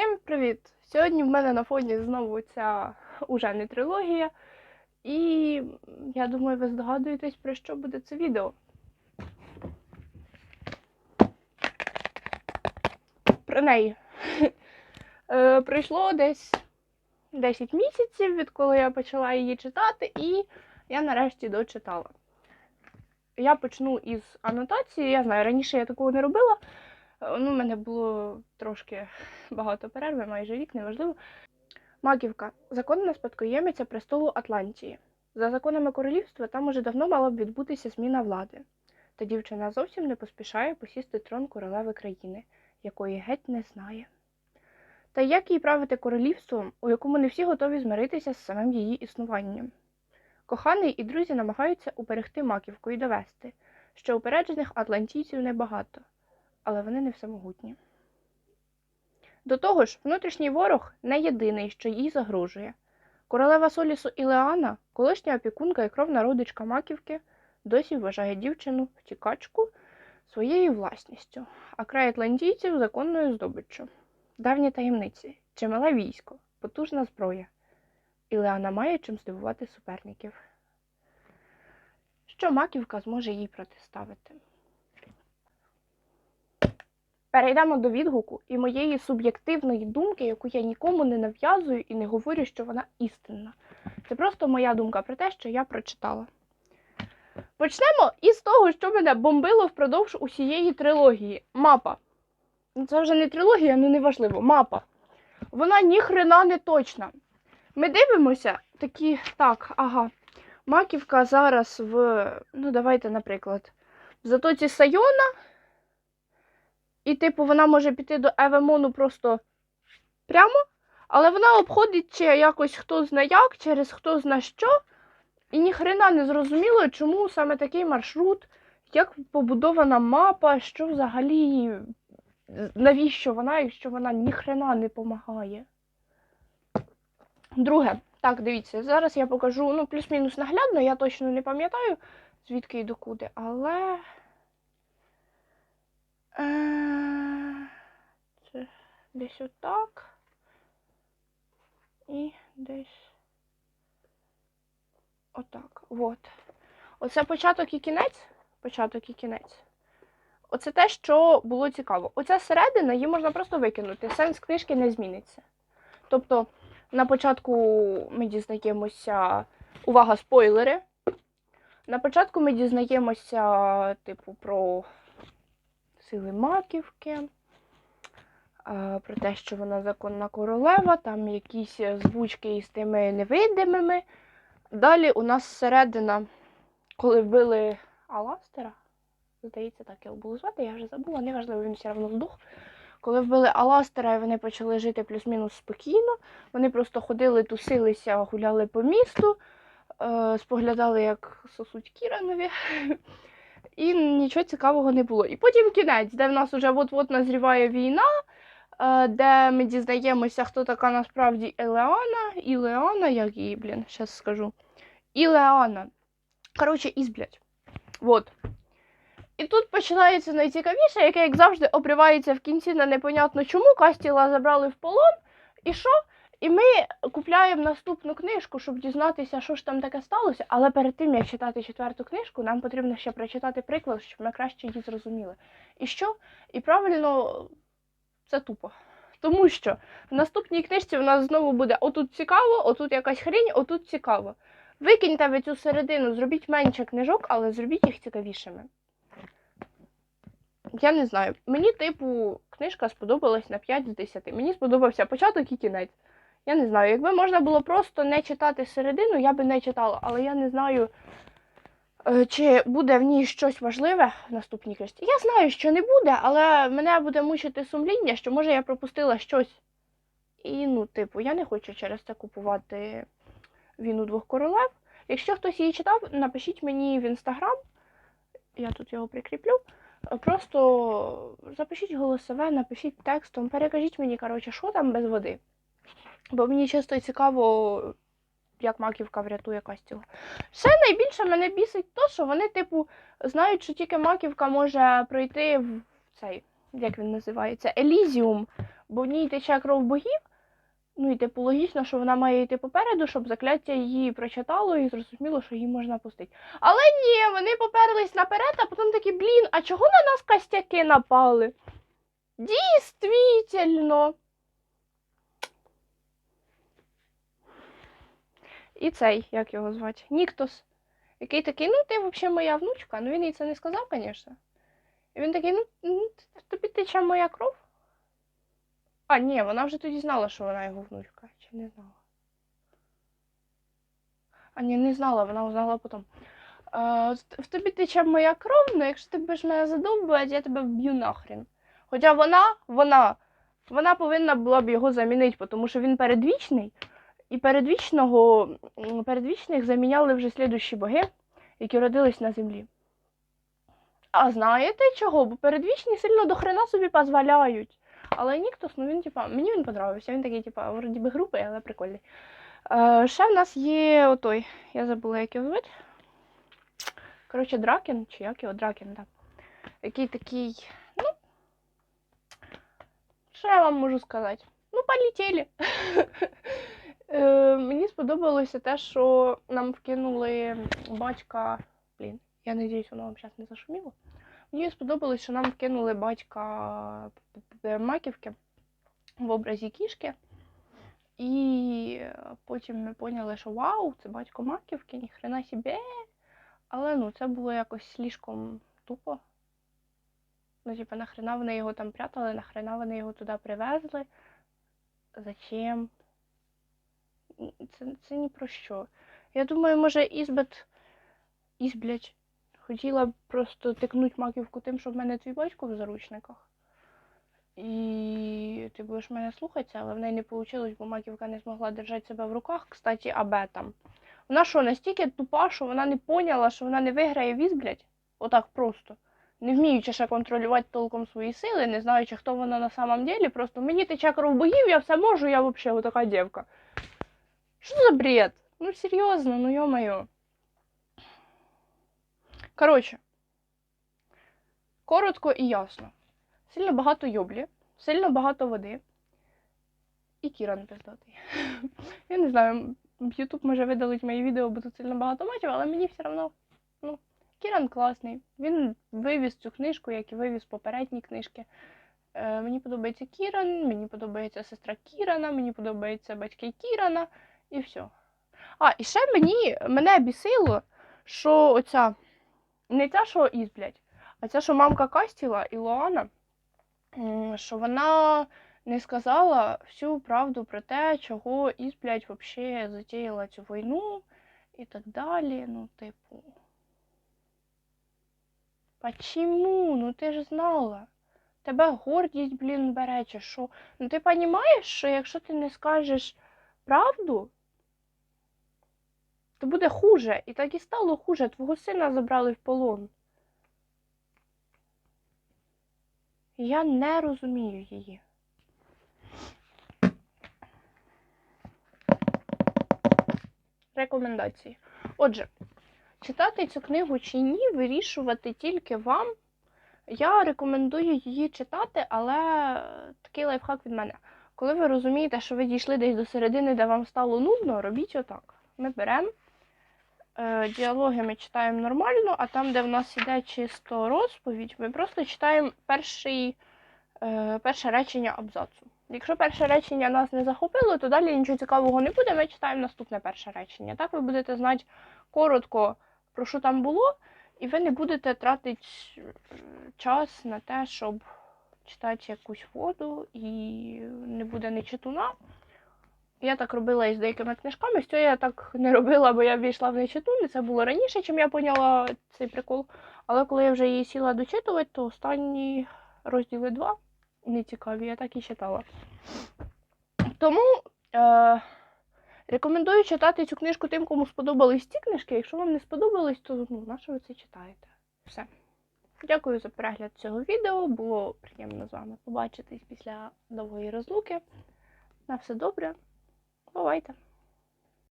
Всім привіт! Сьогодні в мене на фоні знову ця уже не трилогія. І я думаю, ви здогадуєтесь, про що буде це відео. Про неї. Е, Пройшло десь 10 місяців, відколи я почала її читати, і я нарешті дочитала. Я почну із анотації. Я знаю, раніше я такого не робила. Е, Ну, в мене було трошки багато перерви, майже рік, неважливо. Маківка законна спадкоємиця престолу Атлантії. За законами королівства там уже давно мала б відбутися зміна влади. Та дівчина зовсім не поспішає посісти трон королеви країни, якої геть не знає. Та як їй правити королівством, у якому не всі готові змиритися з самим її існуванням? Коханий і друзі намагаються уберегти маківку і довести, що упереджених атлантійців небагато, але вони не всемогутні. До того ж, внутрішній ворог не єдиний, що їй загрожує. Королева Солісу Ілеана, колишня опікунка і кровна родичка Маківки, досі вважає дівчину втікачку своєю власністю, а край атлантійців законною здобиччю. Давні таємниці, чимале військо, потужна зброя. Ілеана має чим здивувати суперників. Що Маківка зможе їй протиставити? Перейдемо до відгуку і моєї суб'єктивної думки, яку я нікому не нав'язую і не говорю, що вона істинна. Це просто моя думка про те, що я прочитала. Почнемо із того, що мене бомбило впродовж усієї трилогії. Мапа. Ну, Це вже не трилогія, ну неважливо. Мапа. Вона ніхрена не точна. Ми дивимося такі, так, ага. Маківка зараз в. Ну, давайте, наприклад, в затоці Сайона. І, типу, вона може піти до Евемону просто прямо, але вона обходить чи якось хто зна як, через хто зна що. І ніхрена не зрозуміло, чому саме такий маршрут, як побудована мапа, що взагалі, навіщо вона, якщо вона ніхрена не допомагає. Друге, так, дивіться, зараз я покажу, ну, плюс-мінус наглядно, я точно не пам'ятаю, звідки і докуди, але. Е, десь отак. І десь отак. Вот. Оце початок і кінець. Початок і кінець. Оце те, що було цікаво. Оця середина, її можна просто викинути. Сенс книжки не зміниться. Тобто, на початку ми дізнаємося. Увага, спойлери. На початку ми дізнаємося, типу, про сили маківки, про те, що вона законна королева, там якісь звучки із тими невидимими. Далі у нас середина, коли вбили Аластера, здається, так його було звати, я вже забула, неважливо, він все одно здух. Коли вбили Аластера, і вони почали жити плюс-мінус спокійно. Вони просто ходили, тусилися, гуляли по місту, е, споглядали, як сосуть Кіранові. І нічого цікавого не було. І потім кінець, де в нас уже от-от назріває війна, е, де ми дізнаємося, хто така насправді Елеана. Ілеана, як її, блін, зараз скажу. Ілеана. Коротше, ізблять. І тут починається найцікавіше, яке, як завжди, обривається в кінці на непонятно чому. Кастіла забрали в полон. І що? І ми купляємо наступну книжку, щоб дізнатися, що ж там таке сталося. Але перед тим, як читати четверту книжку, нам потрібно ще прочитати приклад, щоб ми краще її зрозуміли. І що? І правильно, це тупо. Тому що в наступній книжці у нас знову буде отут цікаво, отут якась хрінь, отут цікаво. Викиньте ви цю середину, зробіть менше книжок, але зробіть їх цікавішими. Я не знаю. Мені, типу, книжка сподобалась на 5 з 10. Мені сподобався початок і кінець. Я не знаю, якби можна було просто не читати середину, я би не читала, але я не знаю, чи буде в ній щось важливе в наступній книжці. Я знаю, що не буде, але мене буде мучити сумління, що може я пропустила щось. І, ну, типу, я не хочу через це купувати війну двох королев. Якщо хтось її читав, напишіть мені в інстаграм, я тут його прикріплю. Просто запишіть голосове, напишіть текстом, перекажіть мені, коротше, що там без води. Бо мені чисто цікаво, як маківка врятує Кастіла. Все найбільше мене бісить то, що вони, типу, знають, що тільки маківка може пройти в цей, як він називається, Елізіум, бо в ній тече кров богів. Ну і типу логічно, що вона має йти попереду, щоб закляття її прочитало і зрозуміло, що її можна пустити. Але ні, вони поперлись наперед, а потім такі, блін, а чого на нас костяки напали? Дійствительно. І цей, як його звати? Ніктос. Який такий, ну ти взагалі моя внучка. Ну він їй це не сказав, звісно. І він такий, ну, ну тобі тече моя кров. А, ні, вона вже тоді знала, що вона його внучка. Чи не знала? А ні, не знала, вона узнала потім. В тобі тече моя кров, ну якщо ти будеш мене задовбувати, я тебе вб'ю нахрен. Хоча вона, вона, вона повинна була б його замінити, тому що він передвічний, і передвічного, передвічних заміняли вже слідущі боги, які родились на землі. А знаєте чого? Бо передвічні сильно до хрена собі дозволяють. Але Ніктос, ну він, типа, мені він подобався. Він такий, типа, вроді би групи, але прикольний. Е, ще в нас є отой, я забула, як його звати. Коротше, Дракен, чи як його Дракен, так. Який такий, ну. Що я вам можу сказати? Ну, полетіли. Е, мені сподобалося те, що нам вкинули батька. Блін, я надіюсь, воно вам зараз не зашуміло. Мені сподобалось, що нам вкинули батька маківки в образі кішки. І потім ми поняли, що вау, це батько маківки, ніхрена себе. Але ну, це було якось слишком тупо. Ну, типу, нахрена вони його там прятали, нахрена вони його туди привезли. Зачем? Це, це ні про що. Я думаю, може, Ізбет, Ізблять, хотіла б просто тикнуть маківку тим, що в мене твій батько в заручниках. І ти будеш мене слухатися, але в неї не вийшло, бо маківка не змогла держати себе в руках. Кстати, абе там. Вона що, настільки тупа, що вона не поняла, що вона не виграє віз, блядь? Отак просто. Не вміючи ще контролювати толком свої сили, не знаючи, хто вона на самом деле, просто мені тече кров богів, я все можу, я взагалі отака дівка. Що за бред? Ну серйозно, ну йо-моє. Коротше, коротко і ясно. Сильно багато йоблі, сильно багато води. І Кіран пиздатий. Я не знаю, Ютуб може видалить мої відео, бо тут сильно багато матів, але мені все одно. Ну, Кіран класний. Він вивіз цю книжку, як і вивіз попередні книжки. Е, мені подобається Кіран, мені подобається сестра Кірана, мені подобаються батьки Кірана і все. А, і ще мені мене бісило, що оця не ця, що із, блядь, а ця, що мамка Кастіла і Луана, що вона не сказала всю правду про те, чого із, блядь, вообще затіяла цю війну і так далі. Ну, типу. Почему? Ну ти ж знала. Тебе гордість, блін, бере, чи що? Ну ти розумієш, що якщо ти не скажеш правду, то буде хуже. І так і стало хуже. Твого сина забрали в полон. Я не розумію її. Рекомендації. Отже, читати цю книгу чи ні, вирішувати тільки вам. Я рекомендую її читати, але такий лайфхак від мене. Коли ви розумієте, що ви дійшли десь до середини, де вам стало нудно, робіть отак. Ми беремо діалоги ми читаємо нормально, а там, де в нас іде чисто розповідь, ми просто читаємо перший, е, перше речення абзацу. Якщо перше речення нас не захопило, то далі нічого цікавого не буде, ми читаємо наступне перше речення. Так ви будете знати коротко, про що там було, і ви не будете тратити е, час на те, щоб читати якусь воду, і не буде ні читуна. Я так робила і з деякими книжками. Цього я так не робила, бо я ввійшла в нечитун, і це було раніше, чим я поняла цей прикол. Але коли я вже її сіла дочитувати, то останні розділи два не цікаві, я так і читала. Тому е- рекомендую читати цю книжку тим, кому сподобались ці книжки. Якщо вам не сподобались, то ну, на що ви це читаєте? Все. Дякую за перегляд цього відео. Було приємно з вами побачитись після довгої розлуки. На все добре. Бувайте!